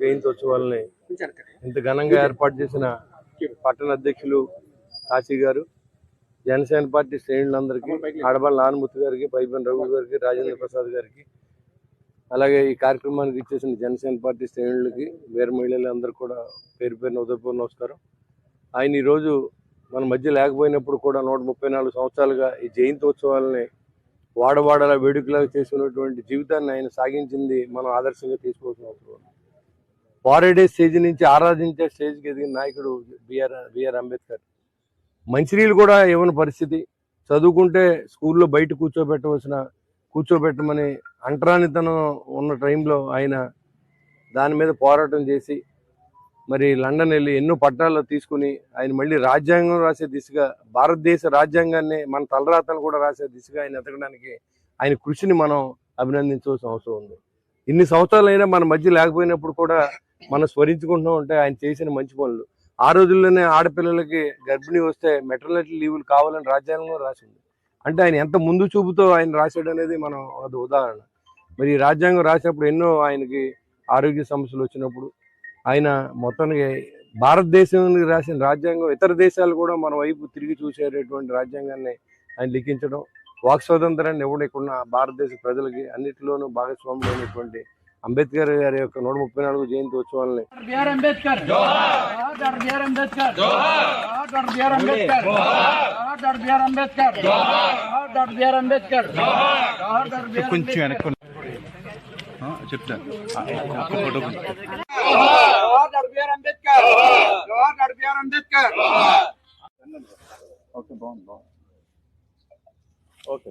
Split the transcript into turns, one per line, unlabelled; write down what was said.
జయంతోత్సవాలని ఇంత ఘనంగా ఏర్పాటు చేసిన పట్టణ అధ్యక్షులు కాశీ గారు జనసేన పార్టీ శ్రేణులందరికీ ఆడబల్ నానమూర్తి గారికి పైపన్ రఘు గారికి రాజేంద్ర ప్రసాద్ గారికి అలాగే ఈ కార్యక్రమానికి ఇచ్చేసిన జనసేన పార్టీ శ్రేణులకి వేరే మహిళలందరూ కూడా పేరు పేరున ఉదయపూర్ నమస్కారం ఆయన ఈరోజు మన మధ్య లేకపోయినప్పుడు కూడా నూట ముప్పై నాలుగు సంవత్సరాలుగా ఈ జయంతోత్సవాలని వాడవాడలా వేడుకలాగా చేసుకున్నటువంటి జీవితాన్ని ఆయన సాగించింది మనం ఆదర్శంగా తీసుకోవాల్సిన అవసరం. పారేడే స్టేజ్ నుంచి ఆరాధించే స్టేజ్కి ఎదిగిన నాయకుడు బిఆర్ బిఆర్ అంబేద్కర్. మంచినీళ్ళు కూడా ఇవ్వని పరిస్థితి. చదువుకుంటే స్కూల్లో బయట కూర్చోబెట్టవలసిన కూర్చోబెట్టమని అంటరానితనం ఉన్న టైంలో ఆయన దాని మీద పోరాటం చేసి మరి లండన్ వెళ్ళి ఎన్నో పట్టాలు తీసుకుని ఆయన మళ్ళీ రాజ్యాంగం రాసే దిశగా భారతదేశ రాజ్యాంగాన్ని మన తలరాతను కూడా రాసే దిశగా ఆయన ఎదగడానికి ఆయన కృషిని మనం అభినందించవలసిన అవసరం ఉంది. ఇన్ని సంవత్సరాలైనా మన మధ్య లేకపోయినప్పుడు కూడా మనం స్మరించుకుంటూ ఉంటే ఆయన చేసిన మంచి పనులు. ఆ రోజుల్లోనే ఆడపిల్లలకి గర్భిణీ వస్తే మెటర్నిటీ లీవులు కావాలని రాజ్యాంగంలో రాసింది. అంటే ఆయన ఎంత ముందు చూపుతో ఆయన రాశాడు అనేది మనం అది ఉదాహరణ. మరి రాజ్యాంగం రాసినప్పుడు ఎన్నో ఆయనకి ఆరోగ్య సమస్యలు వచ్చినప్పుడు ఆయన మొత్తానికి భారతదేశానికి రాసిన రాజ్యాంగం ఇతర దేశాలు కూడా మన వైపు తిరిగి చూసేటటువంటి రాజ్యాంగాన్ని ఆయన లిఖించడం వాక్ స్వాతంత్రాన్ని ఇవ్వడం ఇక్కడ భారతదేశ ప్రజలకి అన్నిటిలోనూ భాగస్వాములు అయినటువంటి అంబేద్కర్ గారి యొక్క నూట ముప్పై నాలుగు జయంతి ఉత్సవాలని
BR Ambedkar. Doctor BR Ambedkar. Doctor BR Ambedkar. Doctor BR Ambedkar. Doctor BR Ambedkar.
కొంచెం వెనక్కి చెప్తాను photo
doctor BR Ambedkar. Doctor BR Ambedkar.
Okay బాగుంది బాగుంది. ఓకే.